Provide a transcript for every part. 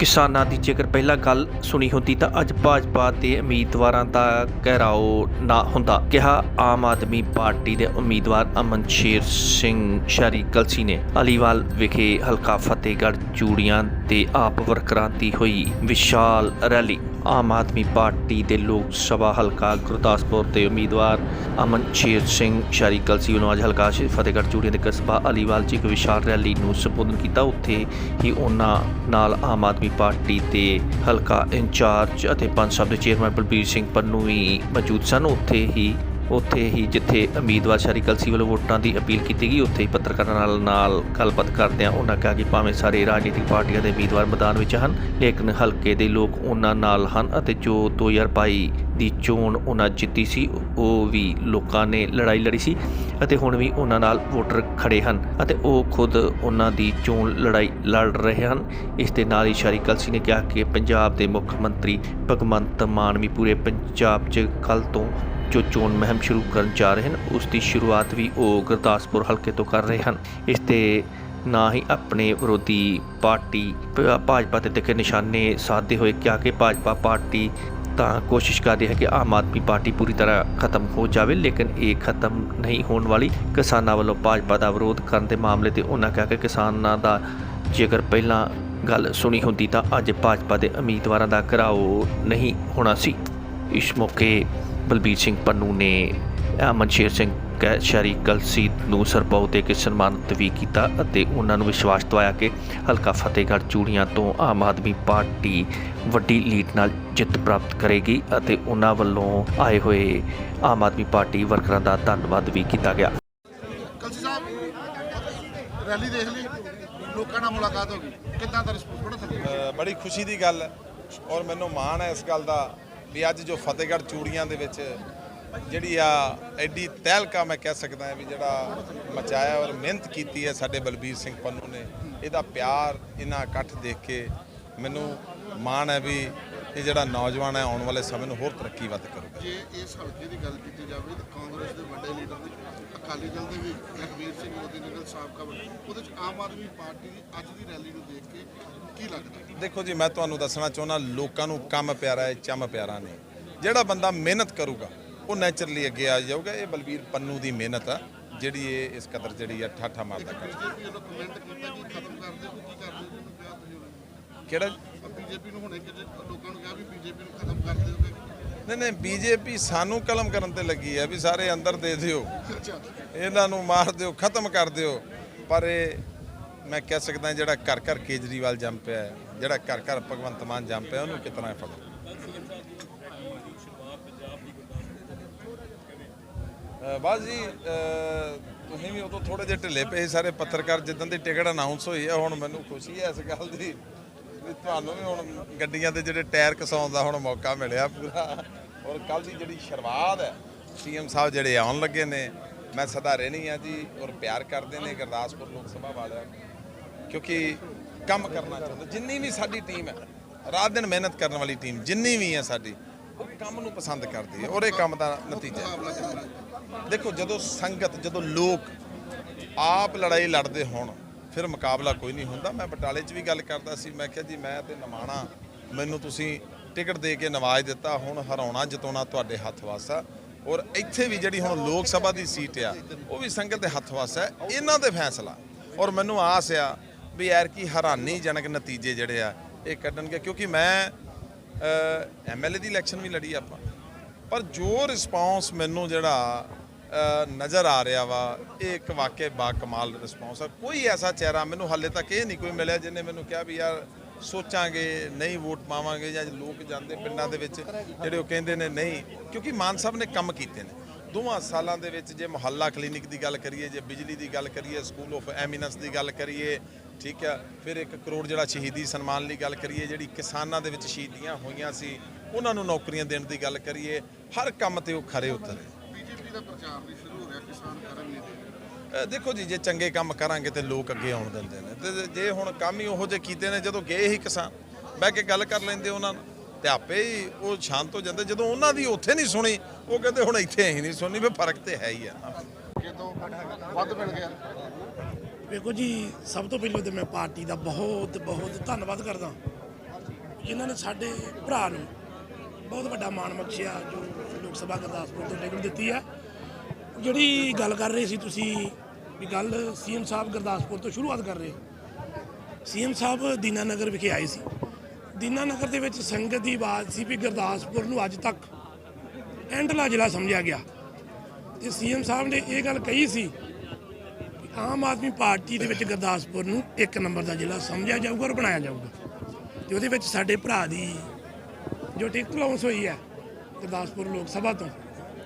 ਕਿਸਾਨਾਂ ਦੀ ਜੇਕਰ ਪਹਿਲਾਂ ਗੱਲ ਸੁਣੀ ਹੁੰਦੀ ਤਾਂ ਅੱਜ ਭਾਜਪਾ ਦੇ ਉਮੀਦਵਾਰਾਂ ਦਾ ਘਿਰਾਓ ਨਾ ਹੁੰਦਾ। ਕਿਹਾ, ਆਮ ਆਦਮੀ ਪਾਰਟੀ ਦੇ ਉਮੀਦਵਾਰ ਅਮਨ ਸ਼ੇਰ ਸਿੰਘ ਸ਼ਰੀ ਕਲਸੀ ਨੇ ਅਲੀਵਾਲ ਵਿਖੇ ਹਲਕਾ ਫਤਿਹਗੜ੍ਹ ਚੂੜੀਆਂ ਤੇ ਆਪ ਵਰਕਰਾਂ ਦੀ ਹੋਈ ਵਿਸ਼ਾਲ ਰੈਲੀ। ਆਮ ਆਦਮੀ ਪਾਰਟੀ ਦੇ ਲੋਕ ਸਭਾ ਹਲਕਾ ਗੁਰਦਾਸਪੁਰ ਦੇ ਉਮੀਦਵਾਰ ਅਮਨ ਸ਼ੇਰ ਸਿੰਘ ਸ਼ਰੀ ਕਲਸੀ ਵੱਲੋਂ ਅੱਜ ਹਲਕਾ ਸ਼੍ਰੀ ਫਤਿਹਗੜ੍ਹ ਚੂੜੀਆਂ ਦੇ ਕਸਬਾ ਅਲੀਵਾਲ 'ਚ ਇੱਕ ਵਿਸ਼ਾਲ ਰੈਲੀ ਨੂੰ ਸੰਬੋਧਨ ਕੀਤਾ। ਉੱਥੇ ਹੀ ਉਹਨਾਂ ਨਾਲ ਆਮ ਆਦਮੀ ਪਾਰਟੀ ਦੇ ਹਲਕਾ ਇੰਚਾਰਜ ਅਤੇ ਪੰਜ ਸਭ ਦੇ ਚੇਅਰਮੈਨ ਬਲਬੀਰ ਸਿੰਘ ਪੰਨੂ ਵੀ ਮੌਜੂਦ ਸਨ। ਉੱਥੇ ਹੀ ਉੱਥੇ ਹੀ ਜਿੱਥੇ ਉਮੀਦਵਾਰ ਸ਼ਰੀ ਕਲਸੀ ਵੱਲੋਂ ਵੋਟਾਂ ਦੀ ਅਪੀਲ ਕੀਤੀ ਗਈ, ਉੱਥੇ ਹੀ ਪੱਤਰਕਾਰਾਂ ਨਾਲ ਨਾਲ ਗੱਲਬਾਤ ਕਰਦਿਆਂ ਉਹਨਾਂ ਕਿਹਾ ਕਿ ਭਾਵੇਂ ਸਾਰੇ ਰਾਜਨੀਤਿਕ ਪਾਰਟੀਆਂ ਦੇ ਉਮੀਦਵਾਰ ਮੈਦਾਨ ਵਿੱਚ ਹਨ, ਲੇਕਿਨ ਹਲਕੇ ਦੇ ਲੋਕ ਉਹਨਾਂ ਨਾਲ ਹਨ ਅਤੇ ਜੋ 2022 ਦੀ ਚੋਣ ਉਹਨਾਂ ਜਿੱਤੀ ਸੀ, ਉਹ ਵੀ ਲੋਕਾਂ ਨੇ ਲੜਾਈ ਲੜੀ ਸੀ ਅਤੇ ਹੁਣ ਵੀ ਉਹਨਾਂ ਨਾਲ ਵੋਟਰ ਖੜੇ ਹਨ ਅਤੇ ਉਹ ਖੁਦ ਉਹਨਾਂ ਦੀ ਚੋਣ ਲੜਾਈ ਲੜ ਰਹੇ ਹਨ। ਇਸ ਦੇ ਨਾਲ ਹੀ ਸ਼ਰੀ ਕਲਸੀ ਨੇ ਕਿਹਾ ਕਿ ਪੰਜਾਬ ਦੇ ਮੁੱਖ ਮੰਤਰੀ ਭਗਵੰਤ ਮਾਨ ਵੀ ਪੂਰੇ ਪੰਜਾਬ 'ਚ ਕੱਲ ਤੋਂ ਜੋ ਚੋਣ ਮੁਹਿੰਮ ਸ਼ੁਰੂ ਕਰਨ ਜਾ ਰਹੇ ਹਨ, ਉਸ ਦੀ ਸ਼ੁਰੂਆਤ ਵੀ ਉਹ ਗੁਰਦਾਸਪੁਰ ਹਲਕੇ ਤੋਂ ਕਰ ਰਹੇ ਹਨ। ਇਸ ਤੇ ਨਾ ਹੀ ਆਪਣੇ ਵਿਰੋਧੀ ਪਾਰਟੀ ਭਾਜਪਾ ਤੇ ਤਿੱਖੇ ਨਿਸ਼ਾਨੇ ਸਾਧਦੇ ਹੋਏ ਕਿਹਾ ਕਿ ਭਾਜਪਾ ਪਾਰਟੀ ਤਾਂ ਕੋਸ਼ਿਸ਼ ਕਰ ਰਹੀ ਹੈ ਕਿ ਆਮ ਆਦਮੀ ਪਾਰਟੀ ਪੂਰੀ ਤਰ੍ਹਾਂ ਖਤਮ ਹੋ ਜਾਵੇ, ਲੇਕਿਨ ਇਹ ਖਤਮ ਨਹੀਂ ਹੋਣ ਵਾਲੀ। ਕਿਸਾਨਾਂ ਵੱਲੋਂ ਭਾਜਪਾ ਦਾ ਵਿਰੋਧ ਕਰਨ ਦੇ ਮਾਮਲੇ ਤੇ ਉਹਨਾਂ ਕਿਹਾ ਕਿ ਕਿਸਾਨਾਂ ਦਾ ਜੇਕਰ ਪਹਿਲਾਂ ਗੱਲ ਸੁਣੀ ਹੁੰਦੀ ਤਾਂ ਅੱਜ ਭਾਜਪਾ ਦੇ ਉਮੀਦਵਾਰਾਂ ਦਾ ਘਰਾਓ ਨਹੀਂ ਹੋਣਾ ਸੀ। ਇਸ ਮੌਕੇ ਬਲਬੀਰ ਸਿੰਘ ਪੰਨੂ ਨੇ ਅਮਨ ਸ਼ੇਰ ਸਿੰਘ ਕੈ ਸ਼ਰੀ ਕਲਸੀ ਨੂੰ ਸਰਪਾਉ ਦੇ ਕੇ ਸਨਮਾਨਿਤ ਵੀ ਕੀਤਾ ਅਤੇ ਉਹਨਾਂ ਨੂੰ ਵਿਸ਼ਵਾਸ ਦਿਵਾਇਆ ਕਿ ਹਲਕਾ ਫਤਿਹਗੜ੍ਹ ਚੂੜੀਆਂ ਤੋਂ ਆਮ ਆਦਮੀ ਪਾਰਟੀ ਵੱਡੀ ਲੀਡ ਨਾਲ ਜਿੱਤ ਪ੍ਰਾਪਤ ਕਰੇਗੀ ਅਤੇ ਉਹਨਾਂ ਵੱਲੋਂ ਆਏ ਹੋਏ ਆਮ ਆਦਮੀ ਪਾਰਟੀ ਵਰਕਰਾਂ ਦਾ ਧੰਨਵਾਦ ਵੀ ਕੀਤਾ ਗਿਆ। ਕਲਸੀ ਸਾਹਿਬ ਰੈਲੀ ਦੇਖ ਲਈ ਲੋਕਾਂ ਨਾਲ ਮੁਲਾਕਾਤ ਹੋ ਗਈ। ਕਿੱਦਾਂ ਦਾ ਰਿਸਪੌਂਸ ਬੜਾ ਬੜੀ ਖੁਸ਼ੀ ਦੀ ਗੱਲ ਹੈ ਔਰ ਮੈਨੂੰ ਮਾਣ ਹੈ ਇਸ ਗੱਲ ਦਾ ਵੀ ਅੱਜ ਜੋ ਫਤਿਹਗੜ੍ਹ ਚੂੜੀਆਂ ਦੇ ਵਿੱਚ ਜਿਹੜੀ ਆ ਐਡੀ ਤਹਿਲਕਾ ਮੈਂ ਕਹਿ ਸਕਦਾ ਵੀ ਜਿਹੜਾ ਮਚਾਇਆ ਔਰ ਮਿਹਨਤ ਕੀਤੀ ਹੈ ਸਾਡੇ ਬਲਬੀਰ ਸਿੰਘ ਪੰਨੂ ਨੇ, ਇਹਦਾ ਪਿਆਰ, ਇਹਨਾਂ ਇਕੱਠ ਦੇਖ ਕੇ ਮੈਨੂੰ ਮਾਣ ਹੈ ਵੀ ਇਹ ਜਿਹੜਾ ਨੌਜਵਾਨ ਹੈ ਆਉਣ ਵਾਲੇ ਸਮੇਂ ਨੂੰ ਹੋਰ ਤਰੱਕੀ ਵੱਧ ਕਰੂਗਾ। ਜੇ ਇਸ ਹਲਕੇ ਦੀ ਗੱਲ ਕੀਤੀ ਜਾਵੇ ਤਾਂ ਕਾਂਗਰਸ ਦੇ ਵੱਡੇ ਲੀਡਰ ਨੇ ਅਕਾਲੀ ਦਲ ਦੇ ਵੀ ਲਖਵੀਰ ਸਿੰਘ ਮੋਦੀ ਨਗਰ ਸਾਬਕਾ ਉਹਦੇ ਚ ਆਮ ਆਦਮੀ ਪਾਰਟੀ ਦੀ ਅੱਜ ਦੀ ਰੈਲੀ ਨੂੰ ਦੇਖ ਕੇ ਕੀ ਲੱਗਦਾ ਦੇਖੋ ਜੀ ਮੈਂ ਤੁਹਾਨੂੰ ਦੱਸਣਾ ਚਾਹੁੰਦਾ ਲੋਕਾਂ ਨੂੰ ਕੰਮ ਪਿਆਰਾ ਹੈ ਚੰਮ ਪਿਆਰਾ ਨਹੀਂ। ਜਿਹੜਾ ਬੰਦਾ ਮਿਹਨਤ ਕਰੂਗਾ ਉਹ ਨੇਚਰਲੀ ਅੱਗੇ ਆ ਜਾਊਗਾ। ਇਹ ਬਲਬੀਰ ਪੰਨੂ ਦੀ ਮਿਹਨਤ ਆ ਜਿਹੜੀ ਇਹ ਇਸ ਕਦਰ ਜਿਹੜੀ ਆ ਠਾਠਾ ਮਾਰਦਾ ਕਰ ਕਿਹੜਾ? ਨੂੰ ਬੀਜੇਪੀ ਨੂੰ ਹੁਣੇ ਕਿਤੇ ਲੋਕਾਂ ਨੂੰ ਕਿਹਾ ਵੀ ਬੀਜੇਪੀ ਨੂੰ ਖਤਮ ਕਰ ਦਿਓਗੇ ਨਹੀਂ ਨਹੀਂ ਬੀਜੇਪੀ ਸਾਨੂੰ ਕਲਮ ਕਰਨ ਤੇ ਲੱਗੀ ਹੈ ਵੀ ਸਾਰੇ ਅੰਦਰ ਦੇ ਦਿਓ। ਇਹਨਾਂ ਨੂੰ ਮਾਰ ਦਿਓ ਖਤਮ ਕਰ ਦਿਓ। ਪਰ ਇਹ ਮੈਂ ਕਹਿ ਸਕਦਾ ਜਿਹੜਾ ਘਰ ਘਰ ਕੇਜਰੀਵਾਲ ਜੰਮ ਪਿਆ ਹੈ, ਜਿਹੜਾ ਘਰ ਘਰ ਭਗਵੰਤ ਮਾਨ ਜੰਮ ਪਿਆ ਉਹਨੂੰ ਕਿਤਨਾ ਅ, ਬਸ ਜੀ ਤੁਸੀਂ ਵੀ ਉਦੋਂ ਥੋੜੇ ਜਿਹੇ ਢਿੱਲੇ ਪਏ ਸਾਰੇ ਪੱਤਰਕਾਰ ਜਿੱਦਾਂ ਦੀ ਟਿਕਟ ਅਨਾਉਂਸ ਹੋਈ ਹੈ ਹੁਣ ਮੈਨੂੰ ਖੁਸ਼ੀ ਹੈ ਇਸ ਗੱਲ ਦੀ। ਤੁਹਾਨੂੰ ਵੀ ਹੁਣ ਗੱਡੀਆਂ ਦੇ ਜਿਹੜੇ ਟਾਇਰ ਕਸਾਉਣ ਦਾ ਹੁਣ ਮੌਕਾ ਮਿਲਿਆ ਪੂਰਾ। ਔਰ ਕੱਲ ਦੀ ਜਿਹੜੀ ਸ਼ੁਰੂਆਤ ਹੈ, ਸੀਐਮ ਸਾਹਿਬ ਜਿਹੜੇ ਆਉਣ ਲੱਗੇ ਨੇ, ਮੈਂ ਸਦਾ ਰਹਿਣੀ ਆ ਜੀ ਔਰ ਪਿਆਰ ਕਰਦੇ ਨੇ ਗੁਰਦਾਸਪੁਰ ਲੋਕ ਸਭਾ ਵਾਲਿਆਂ ਕਿਉਂਕਿ ਕੰਮ ਕਰਨਾ ਚਾਹੁੰਦੇ, ਜਿੰਨੀ ਵੀ ਸਾਡੀ ਟੀਮ ਹੈ, ਰਾਤ ਦਿਨ ਮਿਹਨਤ ਕਰਨ ਵਾਲੀ ਟੀਮ ਜਿੰਨੀ ਵੀ ਹੈ ਸਾਡੀ, ਉਹ ਕੰਮ ਨੂੰ ਪਸੰਦ ਕਰਦੀ ਹੈ, ਔਰ ਇਹ ਕੰਮ ਦਾ ਨਤੀਜਾ ਦੇਖੋ ਜਦੋਂ ਸੰਗਤ, ਜਦੋਂ ਲੋਕ ਆਪ ਲੜਾਈ ਲੜਦੇ ਹੋਣ ਫਿਰ ਮੁਕਾਬਲਾ ਕੋਈ ਨਹੀਂ ਹੁੰਦਾ। ਮੈਂ ਬਟਾਲੇ 'ਚ ਵੀ ਗੱਲ ਕਰਦਾ ਸੀ, ਮੈਂ ਕਿਹਾ ਜੀ, ਮੈਂ ਤੇ ਨਮਾਣਾ ਮੈਨੂੰ ਤੁਸੀਂ ਟਿਕਟ ਦੇ ਕੇ ਨਵਾਜ ਦਿੱਤਾ, ਹੁਣ ਹਰਾਉਣਾ, ਜਿਤਾਉਣਾ ਤੁਹਾਡੇ ਹੱਥ ਵਾਸ। ਔਰ ਇੱਥੇ ਵੀ ਜਿਹੜੀ ਹੁਣ ਲੋਕ ਸਭਾ ਦੀ ਸੀਟ ਆ, ਉਹ ਵੀ ਸੰਗਤ ਦੇ ਹੱਥ ਵਾਸ ਇਹਨਾਂ ਦੇ ਫੈਸਲਾ। ਔਰ ਮੈਨੂੰ ਆਸ ਆ ਵੀ ਯਾਰ ਕੀ ਹੈਰਾਨੀਜਨਕ ਨਤੀਜੇ ਜਿਹੜੇ ਆ, ਇਹ ਕੱਢਣਗੇ, ਕਿਉਂਕਿ ਮੈਂ ਐਮਐਲਏ ਦੀ ਇਲੈਕਸ਼ਨ ਵੀ ਲੜੀ ਆਪਾਂ। ਪਰ ਜੋ ਰਿਸਪੌਂਸ ਮੈਨੂੰ ਜਿਹੜਾ ਨਜ਼ਰ ਆ ਰਿਹਾ ਵਾ ਇਹ ਇੱਕ ਵਾਕਿਆ ਬਾ ਕਮਾਲ ਰਿਸਪੌਂਸ ਆ। ਕੋਈ ਐਸਾ ਚਿਹਰਾ ਮੈਨੂੰ ਹਾਲੇ ਤੱਕ ਇਹ ਨਹੀਂ ਕੋਈ ਮਿਲਿਆ ਜਿਹਨੇ ਮੈਨੂੰ ਕਿਹਾ ਵੀ ਯਾਰ ਸੋਚਾਂਗੇ, ਨਹੀਂ ਵੋਟ ਪਾਵਾਂਗੇ ਜਾਂ ਲੋਕ ਜਾਂਦੇ ਪਿੰਡਾਂ ਦੇ ਵਿੱਚ ਜਿਹੜੇ ਉਹ ਕਹਿੰਦੇ ਨੇ ਨਹੀਂ, ਕਿਉਂਕਿ ਮਾਨ ਸਾਹਿਬ ਨੇ ਕੰਮ ਕੀਤੇ ਨੇ। ਦੋਵਾਂ ਸਾਲਾਂ ਦੇ ਵਿੱਚ ਜੇ ਮੁਹੱਲਾ ਕਲੀਨਿਕ ਦੀ ਗੱਲ ਕਰੀਏ, ਜੇ ਬਿਜਲੀ ਦੀ ਗੱਲ ਕਰੀਏ ਸਕੂਲ ਆਫ ਐਮੀਨੈਂਸ ਦੀ ਗੱਲ ਕਰੀਏ, ਠੀਕ ਆ, ਫਿਰ 1 ਕਰੋੜ ਜਿਹੜਾ ਸ਼ਹੀਦੀ ਸਨਮਾਨ ਲਈ ਗੱਲ ਕਰੀਏ, ਜਿਹੜੀ ਕਿਸਾਨਾਂ ਦੇ ਵਿੱਚ ਸ਼ਹੀਦੀਆਂ ਹੋਈਆਂ ਸੀ, ਉਹਨਾਂ ਨੂੰ ਨੌਕਰੀਆਂ ਦੇਣ ਦੀ ਗੱਲ ਕਰੀਏ, ਹਰ ਕੰਮ ਤੇ ਉਹ ਖਰੇ ਉਤਰੇ। ਬੀਜੇਪੀ ਦਾ ਪ੍ਰਚਾਰ ਵੀ ਸ਼ੁਰੂ ਹੋ ਰਿਹਾ ਕਿਸਾਨ ਕਰਨ ਨਹੀਂ ਦੇ ਦੇਖੋ ਜੀ ਜੇ ਚੰਗੇ ਕੰਮ ਕਰਾਂਗੇ ਤੇ ਲੋਕ ਅੱਗੇ ਆਉਣ ਦਿੰਦੇ ਨੇ। ਤੇ ਜੇ ਹੁਣ ਕੰਮ ਹੀ ਉਹੋ ਜਿਹੇ ਕੀਤੇ ਨੇ ਜਦੋਂ ਗਏ ਹੀ ਕਿਸਾਨ ਬਹਿ ਕੇ ਗੱਲ ਕਰ ਲੈਂਦੇ ਉਹਨਾਂ ਨਾਲ ਤੇ ਆਪੇ ਹੀ ਉਹ ਸ਼ਾਂਤ ਹੋ ਜਾਂਦੇ। ਜਦੋਂ ਉਹਨਾਂ ਦੀ ਉੱਥੇ ਨਹੀਂ ਸੁਣੀ ਉਹ ਕਹਿੰਦੇ ਹੁਣ ਇੱਥੇ ਅਸੀਂ ਨਹੀਂ ਸੁਣਨੀ ਵੀ ਫ਼ਰਕ ਤੇ ਹੈ ਹੀ ਆ। ਵੱਧ ਮਿਲ ਗਿਆ। ਵੇਖੋ ਜੀ ਸਭ ਤੋਂ ਪਹਿਲਾਂ ਤੇ ਮੈਂ ਪਾਰਟੀ ਦਾ ਬਹੁਤ ਬਹੁਤ ਧੰਨਵਾਦ ਕਰਦਾ। ਜਿਨ੍ਹਾਂ ਨੇ ਸਾਡੇ ਭਰਾ ਨੂੰ ਬਹੁਤ ਵੱਡਾ ਮਾਣ ਬਖਸ਼ਿਆ ਜੋ ਲੋਕ ਸਭਾ ਗੁਰਦਾਸਪੁਰ ਤੋਂ ਟਿਕਟ ਦਿੱਤੀ ਹੈ ਜਿਹੜੀ ਗੱਲ ਕਰ ਰਹੇ ਸੀ ਤੁਸੀਂ, ਵੀ ਗੱਲ ਸੀਐਮ ਸਾਹਿਬ ਗੁਰਦਾਸਪੁਰ ਤੋਂ ਸ਼ੁਰੂਆਤ ਕਰ ਰਹੇ ਸੀਐਮ ਸਾਹਿਬ ਦੀਨਾਨਗਰ ਵਿਖੇ ਆਏ ਸੀ। ਦੀਨਾਨਗਰ ਦੇ ਵਿੱਚ ਸੰਗਤ ਦੀ ਆਵਾਜ਼ ਸੀ ਵੀ ਗੁਰਦਾਸਪੁਰ ਨੂੰ ਅੱਜ ਤੱਕ ਐਂਡਲਾ ਜ਼ਿਲ੍ਹਾ ਸਮਝਿਆ ਗਿਆ। ਤੇ ਸੀਐਮ ਸਾਹਿਬ ਨੇ ਇਹ ਗੱਲ ਕਹੀ ਸੀ ਕਿ ਆਮ ਆਦਮੀ ਪਾਰਟੀ ਦੇ ਵਿੱਚ ਗੁਰਦਾਸਪੁਰ ਨੂੰ ਇੱਕ ਨੰਬਰ ਦਾ ਜ਼ਿਲ੍ਹਾ ਸਮਝਿਆ ਜਾਊਗਾ ਔਰ ਬਣਾਇਆ ਜਾਊਗਾ। ਤੇ ਉਹਦੇ ਵਿੱਚ ਸਾਡੇ ਭਰਾ ਦੀ ਜੋ ਟਿਕਟ ਲਾਉਂਸ ਹੋਈ ਹੈ, ਗੁਰਦਾਸਪੁਰ ਲੋਕ ਸਭਾ ਤੋਂ,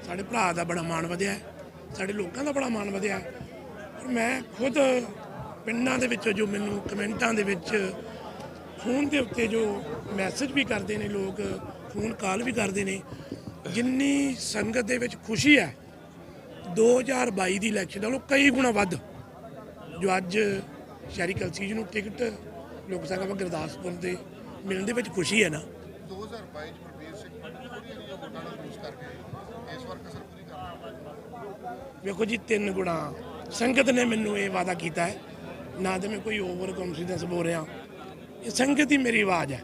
ਸਾਡੇ ਭਰਾ ਦਾ ਬੜਾ ਮਾਣ ਵਧਿਆ ਹੈ। ਸਾਡੇ ਲੋਕਾਂ ਦਾ ਬੜਾ ਮਾਣ ਵਧਿਆ। ਹੈ ਮੈਂ ਖੁਦ ਪਿੰਡਾਂ ਦੇ ਵਿੱਚ ਜੋ ਮੈਨੂੰ ਕਮੈਂਟਾਂ ਦੇ ਵਿੱਚ, ਫੋਨ ਦੇ ਉੱਤੇ ਜੋ ਮੈਸੇਜ ਵੀ ਕਰਦੇ ਨੇ ਲੋਕ, ਫੋਨ ਕਾਲ ਵੀ ਕਰਦੇ ਨੇ, ਜਿੰਨੀ ਸੰਗਤ ਦੇ ਵਿੱਚ ਖੁਸ਼ੀ ਹੈ 2022 ਦੀ ਇਲੈਕਸ਼ਨ ਨਾਲੋਂ ਕਈ ਗੁਣਾ ਵੱਧ। ਜੋ ਅੱਜ ਸ਼ਹਿਰੀ ਕਲਸੀ ਜੀ ਨੂੰ ਟਿਕਟ ਲੋਕ ਸਭਾ ਗੁਰਦਾਸਪੁਰ ਦੇ ਮਿਲਣ ਦੇ ਵਿੱਚ ਖੁਸ਼ੀ ਹੈ ਨਾ। 2022 ਚ ਪ੍ਰਵੀਰ ਸਿੰਘ ਥੋੜੀਆਂ ਜਿਹੀਆਂ ਵੋਟਾਂ ਨਾਲ ਲੂਜ਼ ਇਸ ਵਾਰ ਕਸਰ ਪੂਰੀ ਵੇਖੋ ਜੀ ਤਿੰਨ ਗੁਣਾ। ਸੰਗਤ ਨੇ ਮੈਨੂੰ ਇਹ ਵਾਅਦਾ ਕੀਤਾ ਹੈ, ਨਾ ਤੇ ਮੈਂ ਕੋਈ ਓਵਰ ਕੌਨਫੀਡੈਂਸ ਬੋਲ ਰਿਹਾ। ਇਹ ਸੰਗਤ ਹੀ ਮੇਰੀ ਆਵਾਜ਼ ਹੈ।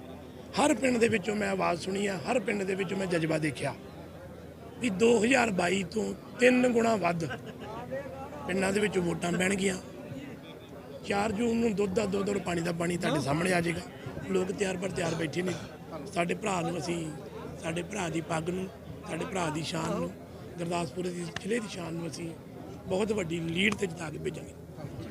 ਹਰ ਪਿੰਡ ਦੇ ਵਿੱਚੋਂ ਮੈਂ ਆਵਾਜ਼ ਸੁਣੀ ਹੈ ਹਰ ਪਿੰਡ ਦੇ ਵਿੱਚੋਂ ਮੈਂ ਜਜ਼ਬਾ ਦੇਖਿਆ ਵੀ 2022 ਤੋਂ ਤਿੰਨ ਗੁਣਾ ਵੱਧ ਪਿੰਡਾਂ ਦੇ ਵਿੱਚ ਵੋਟਾਂ ਪੈਣਗੀਆਂ 4 ਜੂਨ ਨੂੰ ਦੁੱਧ ਦਾ ਦੁੱਧ ਔਰ ਪਾਣੀ ਦਾ ਪਾਣੀ ਤੁਹਾਡੇ ਸਾਹਮਣੇ ਆ ਜਾਏਗਾ। ਲੋਕ ਤਿਆਰ ਪਰ ਤਿਆਰ ਬੈਠੇ ਨੇ। ਸਾਡੇ ਭਰਾ ਨੂੰ ਅਸੀਂ, ਸਾਡੇ ਭਰਾ ਦੀ ਪੱਗ ਨੂੰ, ਸਾਡੇ ਭਰਾ ਦੀ ਸ਼ਾਨ ਨੂੰ ਗੁਰਦਾਸਪੁਰ ਦੀ ਜ਼ਿਲ੍ਹੇ ਦੀ ਸ਼ਾਨ ਨੂੰ ਅਸੀਂ ਬਹੁਤ ਵੱਡੀ ਲੀਡ ਤੇ ਜਿਤਾ ਕੇ ਭੇਜਾਂਗੇ।